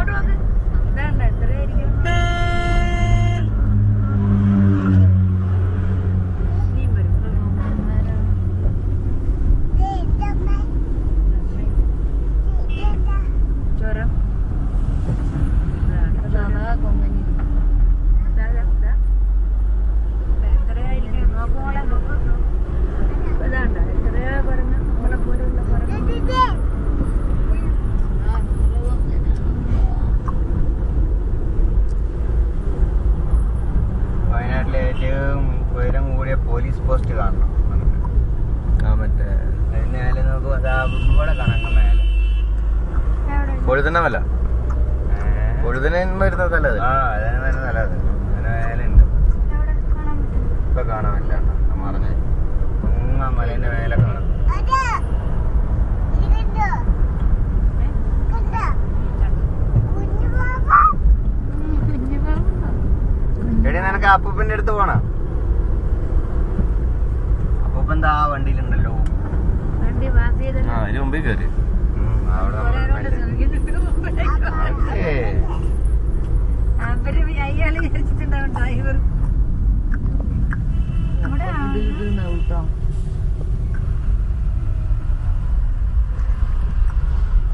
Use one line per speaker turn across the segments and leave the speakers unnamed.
അങ്ങോട്ട് നോക്ക് ഇതാണ്ട എത്രയായിരിക്കും ഇനിയും വരും ചുരം എത്രയായിരിക്കും
പോലീസ് പോസ്റ്റ് കാണണം.
ആ മറ്റേ.
മേലെ നോക്കുമ്പോ ഇവിടെ കാണാം മേലെ.
അത്.
ആ മേലെ ഉണ്ട്. ഇപ്പൊ കാണാനില്ല മറഞ്ഞ് മേലെ കാണാം. എടി നിനക്ക് അപ്പൂപ്പന്റെ അടുത്ത് പോണ. എന്താ ആ വണ്ടിയിലുണ്ടല്ലോ?
ആ അതിന് കയറി
ഇവിടെ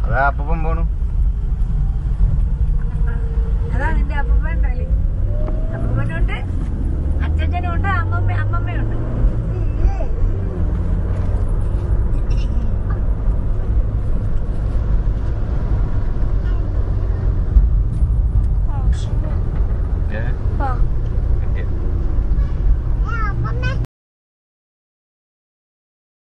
അതാ അപ്പം പോണു.
അതാ നിന്റെ അപ്പം ഉണ്ടല്ലേ